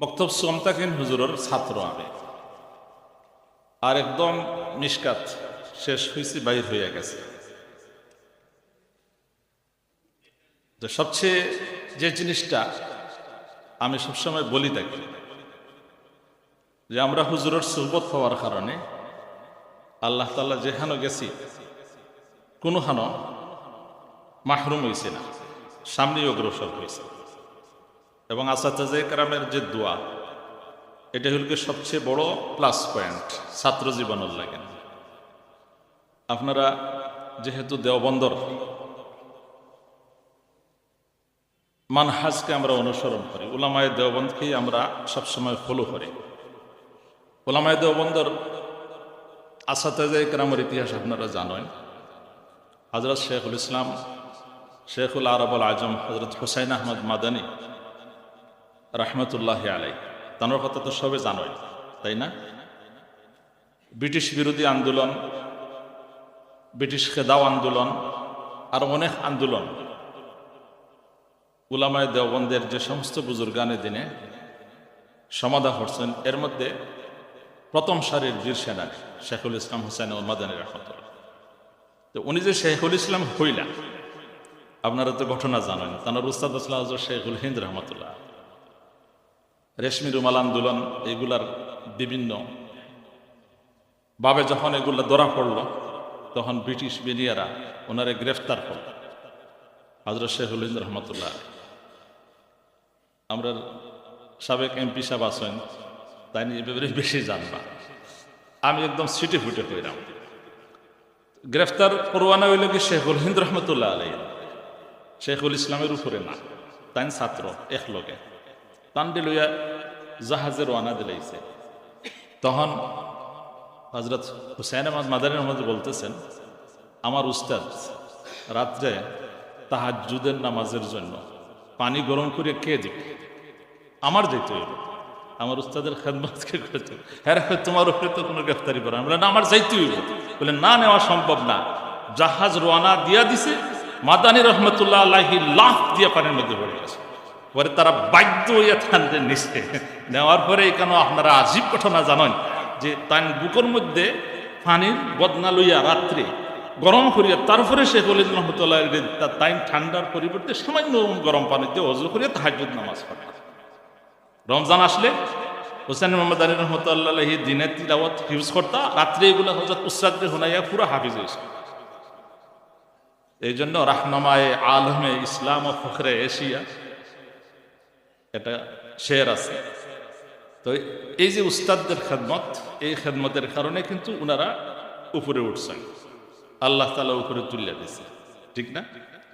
বক্তব্য সমতাকিন হুজুরের ছাত্র আমি। আর একদম মিসকাত শেষ হয়েছে বাইর হয়ে গেছে। তো সবচেয়ে যে জিনিসটা আমি সবসময় বলি থাকি, যে আমরা হুজুরের সুহবত হওয়ার কারণে আল্লাহ তাল্লাহ যেখানে গেছি, কোনোখানো মাহরুম হয়েছে না, সামনেই অগ্রসর হয়েছে এবং আসাতাজে কারামের যে দোয়া, এটা হল সবচেয়ে বড় প্লাস পয়েন্ট ছাত্র জীবনের লাগেন আপনারা যেহেতু দেওবন্দর, মানহাজকে আমরা অনুসরণ করি। ওলামায় দেওবন্দকেই আমরা সবসময় ফলো করি। ওলামায় দেওবন্দর আসাতাজে কারামের ইতিহাস আপনারা জানেন। হজরত শেখুল ইসলাম, শেখুল আরবুল আজম হজরত হুসাইন আহমদ মাদানী রহমতুল্লাহ আলাই তানোর কথা তো সবে জানোই, তাই না? ব্রিটিশ বিরোধী আন্দোলন ব্রিটিশ খেদাও আন্দোলন, আর অনেক আন্দোলন। উলামায় দেওবন্দের যে সমস্ত বুজুর্গানের দিনে সমাধা করছেন এর মধ্যে প্রথম সারির বীর সেনানী শেখুল ইসলাম হুসাইন মাদানী রহমতুল্লাহ। তো উনি যে শেখুল ইসলাম হইলা, আপনারা তো ঘটনা জানেন, তানোর উস্তাদ আসলাহ শেখুল হিন্দ রহমতুল্লাহ। রেশমি রুমাল আন্দোলন এগুলার বিভিন্ন ভাবে যখন এগুলো ধরা পড়ল, তখন ব্রিটিশ বিনিয়ারা ওনারে গ্রেফতার করল। হজরত শেখুল হিন্দ রহমতুল্লাহ। আমরা সাবেক এমপি সাহেব আছেন, তাই নিয়ে ব্যাপারে বেশি জানবা। আমি একদম সিটে ফুটে হইলাম গ্রেফতার পরোয়ানা হইল কি শেখুল হিন্দ রহমতুল্লাহ আলাই শেখুল ইসলামের উপরে না, তাই ছাত্র এক লোকে তান্ডে লইয়া জাহাজে রওনা দিলাইছে। তখন হজরত হুসাইন আহমদ মাদারের মধ্যে বলতেছেন, আমার উস্তাদ, রাত্রে তাহাজুদের নামাজের জন্য পানি গরম করে কে দিবে? আমার যেতে হইল। আমার উস্তাদের খেদমতকে করতে হ্যাঁ তোমার উপরে তো কোনো গ্রেফতারি করা বলে না, আমার যাইতে হইব বলে না নেওয়া সম্ভব না। জাহাজ রওনা দিয়া দিছে, মাদানী রহমতুল্লাহ আল্লাহি লাফ দিয়া পানির মধ্যে পড়ে গেছে। পরে তারা বাধ্য হইয়া থানতে নিছে। নেওয়ার পরে কেন আপনারা আজীব ঘটনা জানেন যে তাই বুকের মধ্যে পানির বদনা লইয়া রাত্রে গরম করিয়া তারপরে শেখ অলিদ রহমতুল্লাহ তাই ঠান্ডার পরিবর্তে সামান্য গরম পানিতে অজু করিয়া তাহাজুদ নামাজ পড়ে। রমজান আসলে হোসেন মোহাম্মদ আলী রহমতুল্লাহ দিনের তিলাওয়াত হিউজ করতা, রাত্রে এগুলো হজরত উসরাত্রে হুনাইয়া পুরো হাফিজ হয়েছে। এই জন্য রাহনামায় আলমে ইসলাম ও ফখরে এশিয়া এটা শের আছে। তো এই যে উস্তাদদের খেদমত, এই খেদমতের কারণে কিন্তু ওনারা উপরে উঠছেন। আল্লাহ তালা উপরে তুলে দিছে ঠিক না?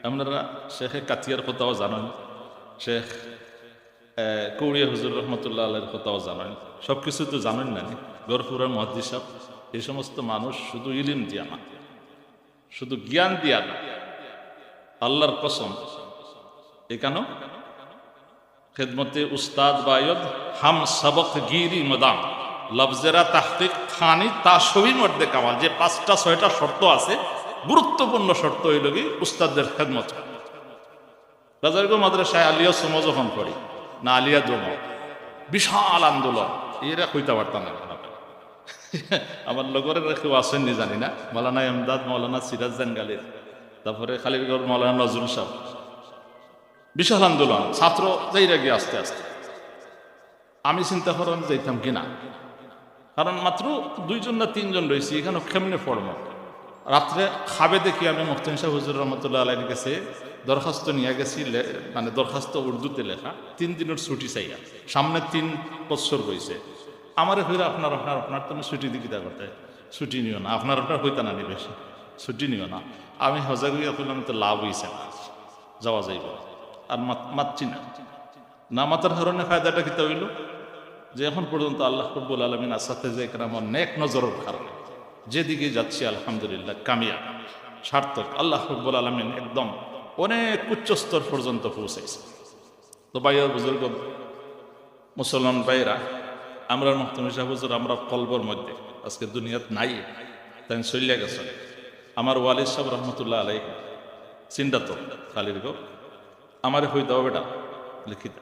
আপনারা শেখে কাতিয়ার কথাও জানেন, শেখ কৌড়িয়া হুজুর রহমতুল্লাহ আল্লাহর কথাও জানেন। সব কিছু তো জানেন না গরপুরের মহাদ্দি সাহ এই সমস্ত মানুষ শুধু ইলিম দিয়া না, শুধু জ্ঞান দিয়া না। আল্লাহর কসম এখানে খেদমতে উস্তাদ বায়দ হাম সবক গিরি মদাম লফজেরা তাহতিক খানি তা সবই মধ্যে কামাল যে পাঁচটা ছয়টা শর্ত আছে গুরুত্বপূর্ণ শর্ত হইল কি উস্তাদদের খেদমত রাজারগো মাদ্রাসায় আলিয়া সুম যখন পড়ি না আলিয়া জম বিশাল আন্দোলন এরা কইতে পারতাম না আমার লগরে কেউ আসেননি জানি না মৌলানা এমদাদ মৌলানা সিরাজ জানগালির তারপরে খালিগড় মৌলানা নজরুল সাহ বিশাল আন্দোলন, ছাত্র যাইরা গিয়ে আস্তে আস্তে। আমি চিন্তা করেন যাইতাম কিনা। কারণ মাত্র দুইজন না তিনজন রয়েছি, এখানে কেমনে পড়ব? রাত্রে খাবে দেখি আমি মুফতিন শাহ হুজুর রহমতুল্লাহ আলাইয়ের কাছে দরখাস্ত নিয়ে গেছি মানে দরখাস্ত উর্দুতে লেখা, তিন দিনের ছুটি চাইয়া। সামনে তিন বছর রয়েছে। আমার হইলে আপনার আপনার আপনার তো ছুটি দিকে করতে? ছুটি নিও না, আপনার আপনার হইতে না নি বেশি। ছুটি নিও না। আমি হজাগ হইয়া করলাম তো লাভ হয়েছে যাওয়া যাইব। আর মাতছি না। না মাতার কারণে ফায়দাটা কিতা হইল? যে এখন পর্যন্ত আল্লাহ রব্বুল আলমিন আসাতে যে আমার নেক নজরের কারণে যেদিকে যাচ্ছি, আলহামদুলিল্লাহ কামিয়া সার্থক। আল্লাহ রব্বুল আলমিন একদম অনেক উচ্চস্তর পর্যন্ত পৌঁছাইছে। তো বাইর বুজুর্গ, মুসলমান ভাইরা আমরা মহতম হুজুর, আমরা কল্পর মধ্যে, আজকে দুনিয়াত নাই। তাই চলিয়া গেছে। আমার ওয়ালিদ সাহেব রহমতুল্লাহ আলাই চিন্তা তো খালির গো। আমারে হই দাও বেটা লিখিত।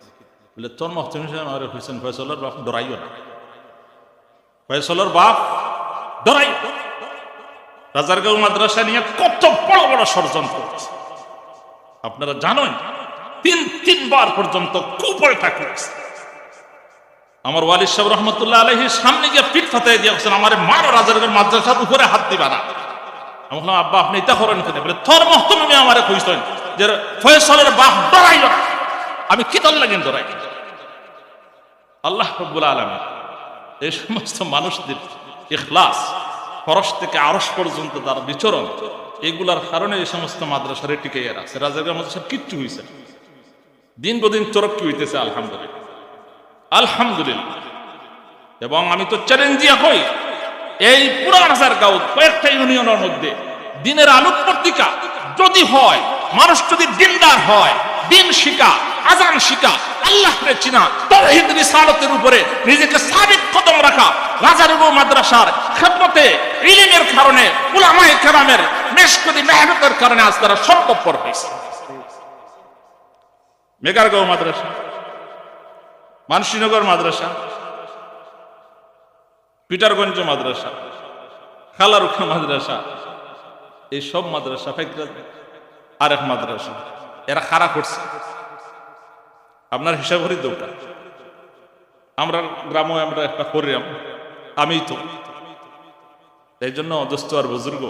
বলে, তোর মহতম সাহেব আমার হোসেন ফয়সলের বাপ, ডরাইও না। ফয়সলের বাপ ডরাই রাজারগাঁও মাদ্রাসা নিয়ে কত বড় বড় ষড়যন্ত্র আপনারা জানেন তিন, তিনবার পর্যন্ত কুপলটা করেছে আমার ওয়ালিদ সাহেব রহমতুল্লাহ আলহির সামনে গিয়ে পিঠ ফাতাই দিয়ে বলছেন, আমার মারো রাজারগাঁও মাদ্রাসার উপরে হাত দিবা না। আমি বললাম, আব্বা, আপনি এটা করেন কেন? বলে, তোর মহতমে আমারে কইছেন যে ফয়সলের বাপ ডরাইল আমি কি দল লাগেন ডরাই। আল্লাহ রব্বুল আলম এই সমস্ত মানুষদের ইখলাস ফরস থেকে আরস পর্যন্ত তার বিচরণ, এগুলার কারণে এই সমস্ত মাদ্রাসারে টিকে রাখছে। রাজার মাদ্রাসার কিচ্ছু হয়েছে দিন বদিন তরক্কি হইতেছে? আলহামদুলিল্লাহ। আলহামদুলিল্লাহ। এবং আমি তো চ্যালেঞ্জ দিয়া কই, এই পুরা রাজার গাঁও কয়েকটা ইউনিয়নের মধ্যে দিনের আলোক পত্রিকা যদি হয় মানুষ যদি দিনদার হয়, দিন শিকা আজান শিকা আল্লাহকে চিনা রিসালতের উপরে নিজেকে সাবিত কদম রাখা উপর মাদ্রাসার খেদমতে ইলিমের কারণে, উলামায়ে কেরামের মেশকদি মেহনতের কারণে আজ তারা সম্ভবপর হয়েছে। মেগারগাঁও মাদ্রাসা, মানসীনগর মাদ্রাসা, পিটারগঞ্জ মাদ্রাসা খালারুখা মাদ্রাসা, এই সব মাদ্রাসা ফেকরাত আরেক মাদ্রাসা। এরা খারা করছে। আপনার হিসাব করি দৌটা আমরা গ্রামে আমরা একটা করিলাম আমি তো। এই জন্য দোস্ত আর বুজুর্গ,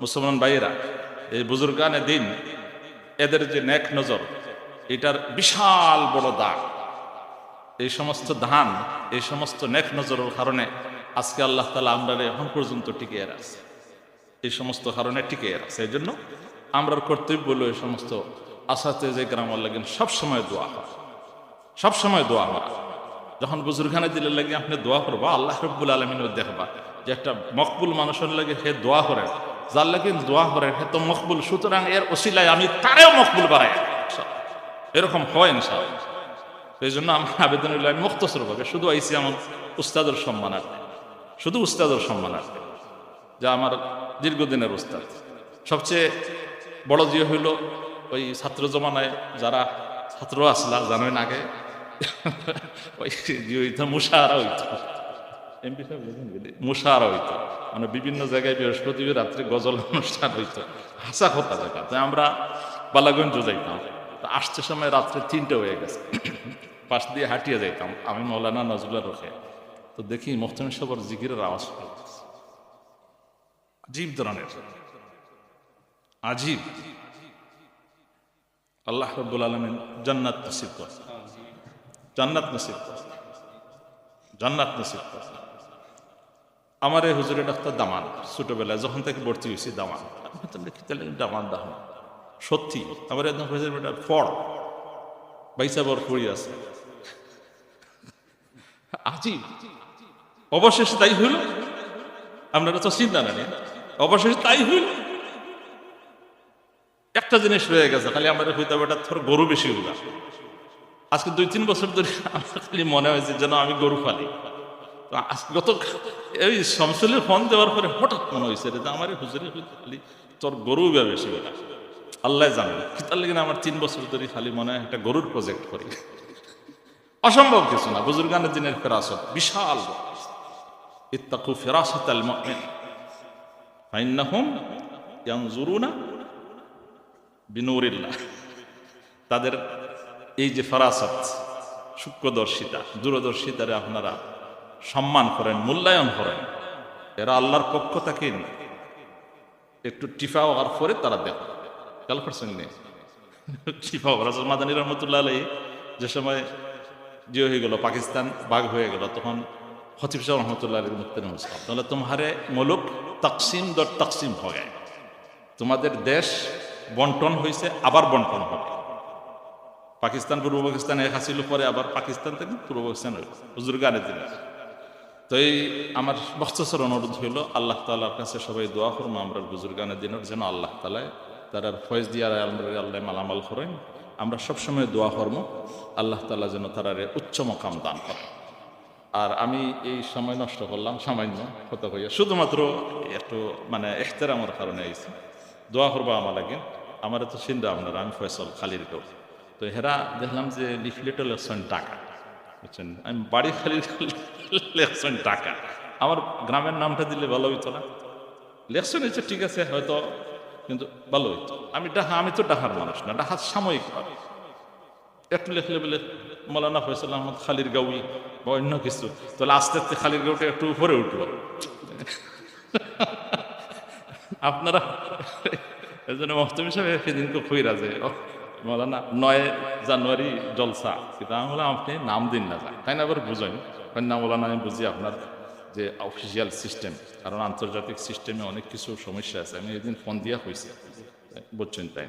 মুসলমান ভাইয়েরা, এই বুজুর্গানে দিন, এদের যে নেক নজর, এটার বিশাল বড় দাগ। এই সমস্ত ধান এই সমস্ত নেক নজরের কারণে আজকে আল্লাহ তালা আমরা এখন পর্যন্ত টিকিয়ে রাখছে। এই সমস্ত কারণে টিকিয়ে রাখছে। এই জন্য আমরার কর্তব্য হলো এই সমস্ত আশাতে যে গ্রামের লাগেন সবসময় দোয়া হয়। সবসময় দোয়া হয়। যখন বুজুরখানে দিলে লাগে আপনি দোয়া করবা, আল্লাহ রব্বুল আলমিনও দেখবা যে একটা মকবুল মানুষের লাগে সে দোয়া করে। যার লাগে দোয়া করে সে তো মকবুল, সুতরাং এর ওসিলায় আমি তারেও মকবুল বাড়াই এরকম হয় ইনশাআল্লাহ। এই জন্য আমার আবেদন হইল আমি মুক্তসর ভাবে শুধু আইসি আমার উস্তাদের সম্মানার্থে শুধু উস্তাদের সম্মানার্থে যা আমার দীর্ঘদিনের উস্তাদ। সবচেয়ে বড় যে হইল ওই ছাত্র জমানায় যারা ছাত্র আসলা জানেন আগে। ওই যে হইতো মুশাহারা হইতো। এমপি সাহেব হইতো। মানে বিভিন্ন জায়গায় বৃহস্পতিবার রাত্রে গজল অনুষ্ঠান হইতো। হাসা কথা জায়গা। তাই আমরা বালাগঞ্জ যাইতাম। আসতে সময় রাত্রে তিনটে হয়ে গেছে। পাশ দিয়ে হাঁটিয়ে যাইতাম। আমি মৌলানা নজরুল্লাহ রোখে। তো দেখি মোহতম সবর জিকিরের আওয়াজ জীব ধরনের। আজীব। আল্লাহ রব্বুল আলমিন জান্নাত নসিব কর জান্নাত নসিব কর জান্নাত নসিব কর আমার এই হুজুরের ডাক্তার দামান। ছোটবেলায় যখন থেকে ভর্তি হয়েছি, দামান। দামান দামান। সত্যি, আমার একদম হুজুর বেটা ফড় বাইসা বর পড়ি আছে। আজীব। অবশেষে তাই হইল। আপনারা তো চিন্তা নেই অবশেষে তাই হইল। একটা জিনিস রয়ে গেছে, খালি আমাদের হইতে হবে এটা থর গরু বেশি হইল আজকে দুই, তিন বছর ধরে আমার খালি মনে হয়েছে যেন আমি গরু ফালি তো আজ- গত এই শামসুলের ফোন দেওয়ার পরে হঠাৎ মনে হয়েছে রে আমার হুজুরে খালি তোর গরু বা বেশি হইল আল্লাহ জানে কি তার লেগে আমার তিন বছর ধরে খালি মনে হয় একটা গরুর প্রজেক্ট করি। অসম্ভব কিছু না, বুজুর্গানের দিনের ফেরাসত, বিশাল ইত্তাকু ফেরাসত আল মুমিন। ফাইন্নাহুম ইয়ানজুরুনা বিনুরিল্লাহ। তাদের এই যে ফরাসত, সূক্ষ্মদর্শিতা, দূরদর্শিতারে আপনারা সম্মান করেন, মূল্যায়ন করেন, এরা আল্লাহর পক্ষ থেকে একটু টিফা হওয়ার পরে তারা দেখ খেয়াল করছেন টিফা রাজল মাদানী রহমতুল্লাহ আলাই যে সময় যে হয়ে গেল, পাকিস্তান বাঘ হয়ে গেল, তখন হতিফ শাহ রহমতুল্লাহ আলী মুক্তি তাহলে তোমারে মুলুক তকসিম দর তকসিম হয়ে। তোমাদের দেশ বন্টন হয়েছে আবার বন্টন হবে। পাকিস্তান পূর্ব পাকিস্তান এক হাসিল পরে আবার পাকিস্তান থেকে পূর্ব পাকিস্তান হুজুর গানে দিল। তো এই আমার বস্তসর অনুরোধ হইল, আল্লাহ তালার কাছে সবাই দোয়া করব আমরা বুজুর গানের দিনের যেন আল্লাহ তালায় তার ফয়েজ দিয়ার আমরা আল্লাহ মালামাল করেন। আমরা সবসময় দোয়া করব আল্লাহ তালা যেন তারা উচ্চ মকাম দান করে আর আমি এই সময় নষ্ট করলাম, সামান্য কথা কইয়া শুধুমাত্র একটু মানে এখতেরামের কারণে আইছি। দোয়া করব আমার লাগে আমার তো চিন্তা আপনারা, আমি ফয়সল খালির কেউ। তো হেরা দেখলাম যে লিফলেটও লেখছেন টাকা। বুঝছেন? আমি বাড়ি খালি লেখছেন টাকা। আমার গ্রামের নামটা দিলে ভালো হইতো না। লেখছেন হচ্ছে ঠিক আছে, হয়তো, কিন্তু ভালো হইতো। আমি ডাহা, আমি তো ডাহার মানুষ না ডাহার সাময়িক একটু লেখলে বলে, মৌলানা ফয়সাল আহমদ খালির গাউই বা অন্য কিছু, তাহলে আস্তে আস্তে খালির গাউটা একটু উপরে উঠল। আপনারা এই জন্য মহতম হিসাবে সেদিনকে খুঁড়া যে ও, মৌলানা নয় জানুয়ারি জলসা। আমি বললাম আপনি নাম দিন না যান তাই না আবার বুঝেন? না মৌলানা আমি বুঝি আপনার যে অফিসিয়াল সিস্টেম কারণ আন্তর্জাতিক সিস্টেমে অনেক কিছু সমস্যা আছে। আমি এদিন ফোন দিয়া হয়েছে বুঝছেন তাই?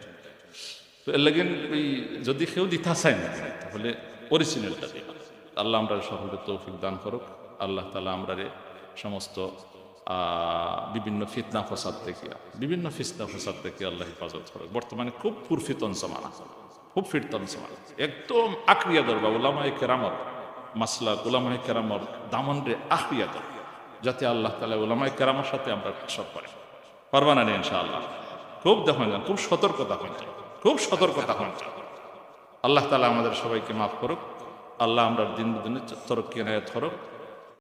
তো এর লাগেন ওই যদি কেউ দিতে চায় না তাহলে অরিজিনালটা দিবা আল্লাহ আমরা সকলকে তৌফিক দান করুক। আল্লাহ তালা আমরারে সমস্ত বিভিন্ন ফিতনা ফসাদ থেকে বিভিন্ন ফিতনা ফসাদ থেকে আল্লাহ হেফাজত করুক বর্তমানে খুব ফুরফিতন সমানা খুব ফিরতন সমানা একদম আক্রিয়া দরবা ওলামাই কেরামত মাসলা ওলামাই কেরামত দামন রে আক্রিয়া দর যাতে আল্লাহ তালা ওলামাই কেরামার সাথে আমরা সব পারি পারবা না ইনশাআল্লাহ? খুব দেখুন যান খুব সতর্কতা হন যান খুব সতর্কতা হন যান আল্লাহ তালা আমাদের সবাইকে মাফ করুক। আল্লাহ আমরা দিন দিনে তরক্কি নায়ত করুক।